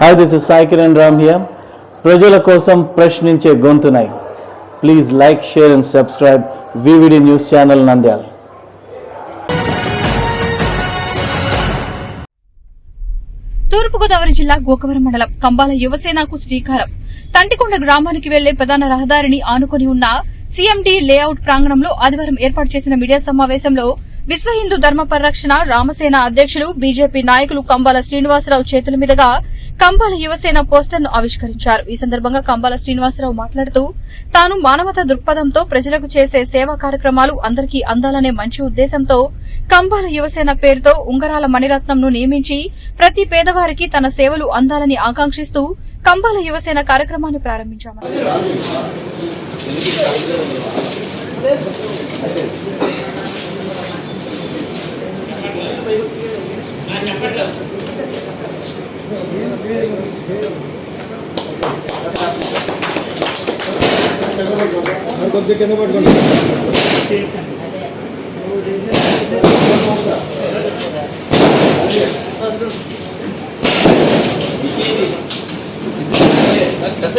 Hi this is Sai Kiran Ram here ప్రజల కోసం ప్రశ్నించే గొంతునై. Please like share and subscribe VVD news channel Nandyal తూర్పుగోదావరి జిల్లా గోకవరం మండలం కంబాల యువసేనకు శ్రీకారం. తంటికొండ గ్రామానికి వెళ్ళే ప్రధాన రహదారిని ఆనుకొని ఉన్న సీఎండీ లేఅవుట్ ప్రాంగణంలో ఆదివారం ఏర్పాటు చేసిన మీడియా సమావేశంలో విశ్వ హిందూ ధర్మ పరిరక్షణ రామసేన అధ్యక్షులు బీజేపీ నాయకులు కంబాల శ్రీనివాసరావు చేతుల మీదుగా కంబాల యువసేన పోస్టర్ను ఆవిష్కరించారు. ఈ సందర్భంగా కంబాల శ్రీనివాసరావు మాట్లాడుతూ తాను మానవత దృక్పథంతో ప్రజలకు చేసే సేవా కార్యక్రమాలు అందరికీ అందాలనే మంచి ఉద్దేశంతో కంబాల యువసేన పేరుతో ఉంగరాల మణిరత్నంను నియమించి ప్రతి పేదవారికి తన సేవలు అందాలని ఆకాంక్షిస్తూ కంబాల యువసేన కార్యక్రమాన్ని ప్రారంభించామన్నారు కొద్దిగా కింద పట్టుకోండి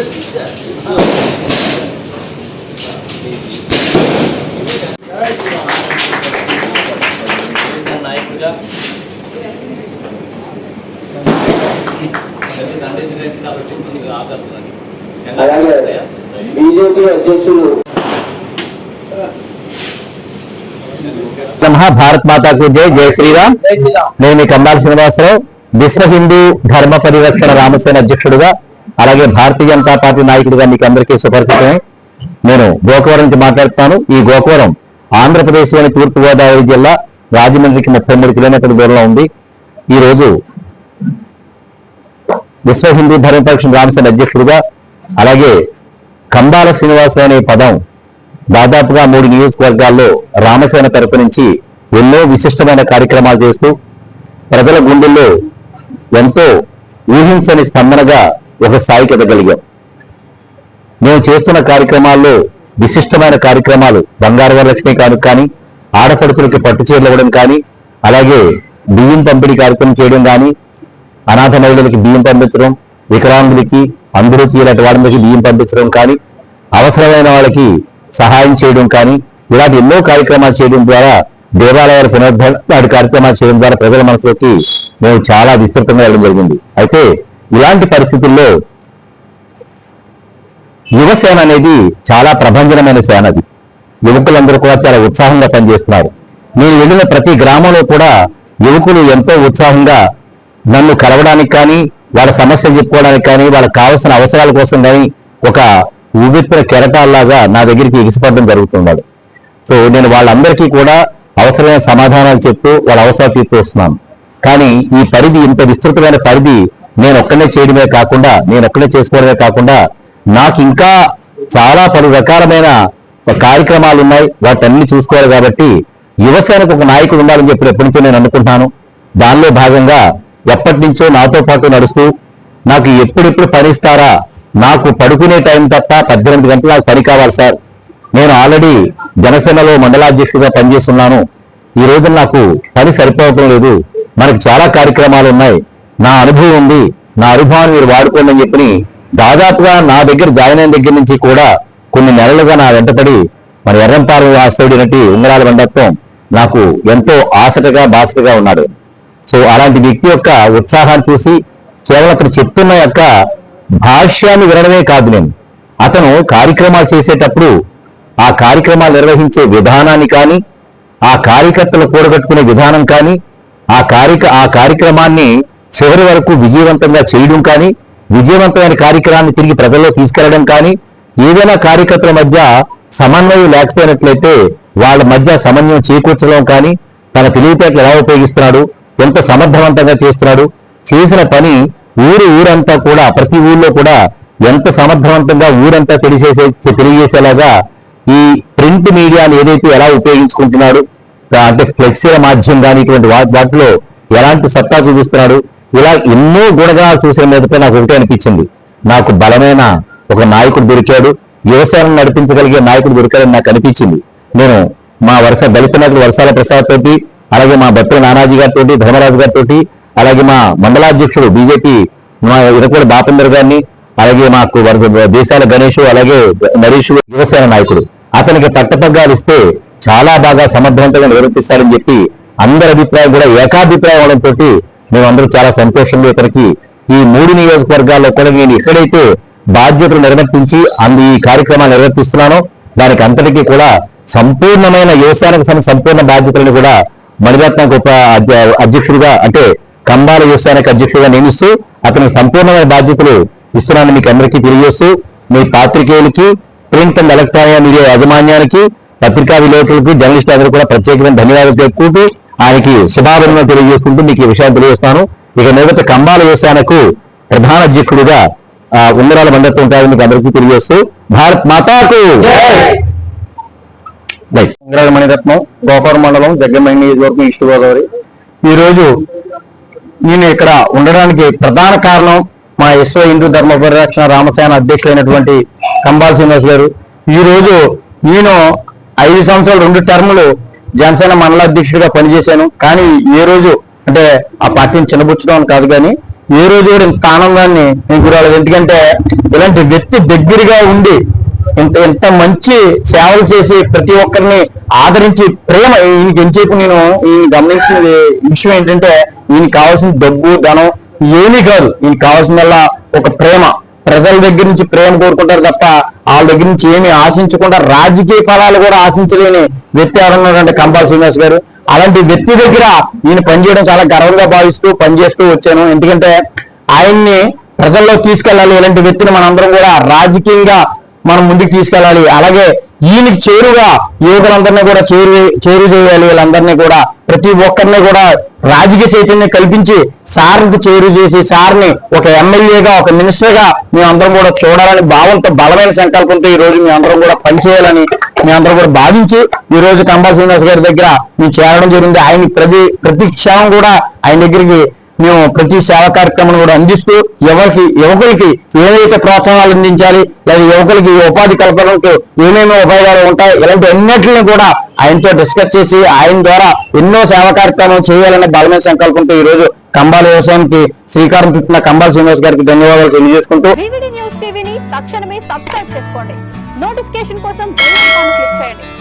నాయకుడిగా అలాగే. బీజేపీ అధ్యక్షులు భారత్ మాతాకు జై జై శ్రీరామ్. నేను మీ కంబాల శ్రీనివాసరావు. విశ్వ హిందూ ధర్మ పరిరక్షణ రామసేన అధ్యక్షుడుగా అలాగే భారతీయ జనతా పార్టీ నాయకుడిగా మీకు అందరికీ సుపరిచితమే నేను గోకవరం నుంచి మాట్లాడుతాను ఈ గోకవరం ఆంధ్రప్రదేశ్లోని తూర్పు గోదావరి జిల్లా రాజమండ్రికి ముప్పై మూడు కిలోమీటర్ల దూరంలో ఉంది. ఈ రోజు విశ్వ హిందూ ధర్మ రామసేన అధ్యక్షుడుగా అలాగే కంబాల శ్రీనివాసరావు అనే పదం దాదాపుగా మూడు నియోజకవర్గాల్లో రామసేన తరపు నుంచి ఎన్నో విశిష్టమైన కార్యక్రమాలు చేస్తూ ప్రజల గుండెల్లో ఎంతో ఊహించని స్పందనగా ఒక స్థాయికి ఎదగలిగాం మేము చేస్తున్న కార్యక్రమాల్లో విశిష్టమైన కార్యక్రమాలు బంగారు వరలక్ష్మి కానుక కానీ ఆడపడుచులకి పట్టు చీరలు ఇవ్వడం కానీ అలాగే బియ్యం పంపిణీ కార్యక్రమం చేయడం కానీ అనాథ మహిళలకి బియ్యం పంపించడం వికలాంగులకి అందరికీ ఇలాంటి వాళ్ళకి బియ్యం పంపించడం కానీ అవసరమైన వాళ్ళకి సహాయం చేయడం కానీ ఇలాంటి ఎన్నో కార్యక్రమాలు చేయడం ద్వారా దేవాలయాల పునరుద్ధరణ లాంటి కార్యక్రమాలు చేయడం ద్వారా ప్రజల మనసులోకి మేము చాలా విస్తృతంగా వెళ్ళడం జరిగింది. అయితే ఇలాంటి పరిస్థితుల్లో యువసేన అనేది చాలా ప్రభంజనమైన సేన అది. యువకులందరూ కూడా చాలా ఉత్సాహంగా పనిచేస్తున్నారు. నేను వెళ్ళిన ప్రతి గ్రామంలో కూడా యువకులు ఎంతో ఉత్సాహంగా నన్ను కలవడానికి కానీ వాళ్ళ సమస్యలు చెప్పుకోవడానికి కానీ వాళ్ళకి కావాల్సిన అవసరాల కోసం కానీ ఒక ఉవిత్ర కెరటాల్లాగా నా దగ్గరికి ఎగిసిపడడం జరుగుతున్నాడు సో నేను వాళ్ళందరికీ కూడా అవసరమైన సమాధానాలు చెప్తూ వాళ్ళ అవసరాలు తీర్తూ వస్తున్నాను. కానీ ఈ పరిధి ఇంత విస్తృతమైన పరిధి నేను ఒక్కనే చేయడమే కాకుండా నేను ఒక్కనే చేసుకోవడమే కాకుండా నాకు ఇంకా చాలా పలు రకాలమైన కార్యక్రమాలు ఉన్నాయి. వాటన్ని చూసుకోవాలి కాబట్టి యువసేనకు ఒక నాయకుడు ఉండాలని చెప్పి ఎప్పటి నుంచో నేను అనుకుంటున్నాను. దానిలో భాగంగా ఎప్పటి నుంచో నాతో పాటు నడుస్తూ నాకు ఎప్పుడెప్పుడు పనిస్తారా నాకు పడుకునే టైం తప్ప పద్దెనిమిది గంటలు నాకు పని కావాలి సార్. నేను ఆల్రెడీ జనసేనలో మండలాధ్యక్షుడిగా పనిచేస్తున్నాను. ఈ రోజు నాకు పని సరిపోవటం లేదు. మనకు చాలా కార్యక్రమాలు ఉన్నాయి. నా అనుభవం ఉంది. నా అనుభవాన్ని మీరు వాడుకోండి అని చెప్పి దాదాపుగా నా దగ్గర జాయిన్ అయిన దగ్గర నుంచి కూడా కొన్ని నెలలుగా నా వెంటపడి మన ఎర్రంపారు వాస్తవుడి నటి ఉంగరాల బండత్వం నాకు ఎంతో ఆసటగా బాసటగా ఉన్నాడు. సో అలాంటి వ్యక్తి యొక్క ఉత్సాహాన్ని చూసి కేవలం అతను చెప్తున్న యొక్క భాష్యాన్ని వినడమే కాదు నేను. అతను కార్యక్రమాలు చేసేటప్పుడు ఆ కార్యక్రమాలు నిర్వహించే విధానాన్ని కానీ ఆ కార్యకర్తలు కూడగట్టుకునే విధానం కానీ ఆ కార్యక ఆ కార్యక్రమాన్ని చివరి వరకు విజయవంతంగా చేయడం కానీ విజయవంతమైన కార్యక్రమాన్ని తిరిగి ప్రజల్లో తీసుకెళ్ళడం కానీ ఏదైనా కార్యకర్తల మధ్య సమన్వయం లేకపోయినట్లయితే వాళ్ళ మధ్య సమన్వయం చేకూర్చడం కానీ తన తెలివితేటలు ఎలా ఉపయోగిస్తున్నాడు ఎంత సమర్థవంతంగా చేస్తున్నాడు? చేసిన పని ఊరు ఊరంతా కూడా ప్రతి ఊళ్ళో కూడా ఎంత సమర్థవంతంగా ఊరంతా తెలిసేసే తెలియజేసేలాగా ఈ ప్రింట్ మీడియాని ఏదైతే ఎలా ఉపయోగించుకుంటున్నాడు అంటే ఫ్లెక్సీల మాధ్యం కానీ ఇటువంటి వా- వాటిలో ఎలాంటి సత్తా చూపిస్తున్నాడు ఇలా ఎన్నో గుణగణాలు చూసే మీదపై నాకు ఒకటే అనిపించింది. నాకు బలమైన ఒక నాయకుడు దొరికాడు వ్యవసాయం నడిపించగలిగే నాయకుడు దొరికాడని నాకు అనిపించింది. నేను మా వరుస దళిత నాయకుడు వర్షాల ప్రసాద్ తోటి అలాగే మా భక్తుల నానాజీ గారితో ధర్మరాజు గారితో అలాగే మా మండలాధ్యక్షుడు బీజేపీ మా ఇరకూడ బాపందర్ గారిని అలాగే మాకు దేశాల గణేష్ అలాగే నరేష్ యువసేన నాయకుడు. అతనికి పట్టపగ్గాలు ఇస్తే చాలా బాగా సమర్థవంతంగా నిర్వర్తిస్తారని చెప్పి అందరి అభిప్రాయం కూడా ఏకాభిప్రాయం అవడంతో మేమందరూ చాలా సంతోషంగా ఇతనికి ఈ మూడు నియోజకవర్గాల్లో కూడా నేను ఎక్కడైతే బాధ్యతలు నిర్వర్తించి అందు ఈ కార్యక్రమాన్ని నిర్వర్తిస్తున్నానో దానికి అంతటికీ కూడా సంపూర్ణమైన వ్యవసాయానికి సంపూర్ణ బాధ్యతలను కూడా మణిరత్న గొప్ప అధ్యక్షుడిగా అంటే కంబాల వ్యవసాయానికి అధ్యక్షుడిగా నియమిస్తూ అతని సంపూర్ణమైన బాధ్యతలు ఇస్తున్నానని మీకు అందరికీ తెలియజేస్తూ మీ పాత్రికేయులకి ప్రింట్ అండ్ ఎలక్ట్రానిక్ మీడియా యాజమాన్యానికి పత్రికా విలేకరులకు జర్నలిస్ట్ అందరూ కూడా ప్రత్యేకమైన ధన్యవాదాలు చెప్పుకుంటూ ఆయనకి శుభాభినందనలు తెలియజేసుకుంటూ మీకు ఈ విషయాన్ని తెలియజేస్తాను ఇక మీదట కంబాల యువసేనకు ప్రధాన అధ్యక్షుడిగా ఆ, ఉంగరాల మండత్వం ఉంటాయని మీకు అందరికీ తెలియజేస్తూ భారత్ మాతాకు! మణిరత్నం గోపాల మండలం జగ్గమైన నియోజకవర్గం ఈస్ట్ గోదావరి. ఈ రోజు నేను ఇక్కడ ఉండడానికి ప్రధాన కారణం మా విశ్వ హిందూ ధర్మ పరిరక్షణ రామసేన అధ్యక్షులైనటువంటి కంబాల్ శ్రీనివాస్ గారు. ఈ రోజు నేను ఐదు సంవత్సరాలు రెండు టర్ములు జనసేన మండల అధ్యక్షుడిగా పనిచేశాను. కానీ ఏ రోజు అంటే ఆ పార్టీని చిన్నబుచ్చడం అని కాదు కానీ ఏ రోజు కూడా ఇంత ఆనందాన్ని నేను గురవలేదు ఎందుకంటే ఇలాంటి వ్యక్తి దగ్గరగా ఉండి ఇంత ఇంత మంచి సేవలు చేసి ప్రతి ఒక్కరిని ఆదరించి ప్రేమ ఈయనకి ఎంచేపు నేను ఈయన గమనించిన విషయం ఏంటంటే ఈయనకి కావాల్సిన డబ్బు ధనం ఏమీ కాదు. ఈయనకి కావాల్సిందల్లా ఒక ప్రేమ. ప్రజల దగ్గర నుంచి ప్రేమ కోరుకుంటారు తప్ప వాళ్ళ దగ్గర నుంచి ఏమి ఆశించకుండా రాజకీయ ఫలాలు కూడా ఆశించలేని వ్యక్తి ఎవరన్నారంటే కంపాల్ శ్రీనివాస్ గారు. అలాంటి వ్యక్తి దగ్గర ఈయన పనిచేయడం చాలా గర్వంగా భావిస్తూ పనిచేస్తూ వచ్చాను. ఎందుకంటే ఆయన్ని ప్రజల్లో తీసుకెళ్ళాలి. ఇలాంటి వ్యక్తిని మనందరం కూడా రాజకీయంగా మనం ముందుకు తీసుకెళ్ళాలి. అలాగే ఈయనకి చేరుగా యువకులందరినీ కూడా చేరు చేరు చేయాలి. వీళ్ళందరినీ కూడా ప్రతి ఒక్కరిని కూడా రాజకీయ చైతన్యం కల్పించి సార్కి చేరు చేసి సార్ని ఒక ఎమ్మెల్యేగా ఒక మినిస్టర్గా మేమందరం కూడా చూడాలని భావంతో బలమైన సంకల్పంతో ఈ రోజు మేమందరం కూడా పనిచేయాలని మేమందరం కూడా భావించి ఈ రోజు కంబా శ్రీనివాస్ గారి దగ్గర మేము చేరడం జరిగింది. ఆయన ప్రతి ప్రతి క్షణం కూడా ఆయన దగ్గరికి మేము ప్రతి సేవా కార్యక్రమం కూడా అందిస్తూ ఎవరికి యువకులకి ఏవైతే ప్రోత్సాహాలు అందించాలి లేదా యువకులకి ఉపాధి కల్పనకు ఏమేమి ఉపయోగాలు ఉంటాయి ఇలాంటి అన్నింటిని కూడా ఆయనతో డిస్కస్ చేసి ఆయన ద్వారా ఎన్నో సేవా కార్యక్రమాలు చేయాలనే బలమైన సంకల్పంతో ఈ రోజు కంబాల వ్యవసాయానికి శ్రీకారం చుట్టిన కంబాల శ్రీనివాస్ గారికి ధన్యవాదాలు తెలియజేసుకుంటూ తక్షణమే సబ్స్క్రైబ్ చేసుకోండి. నోటిఫికేషన్ కోసం క్లిక్ చేయండి.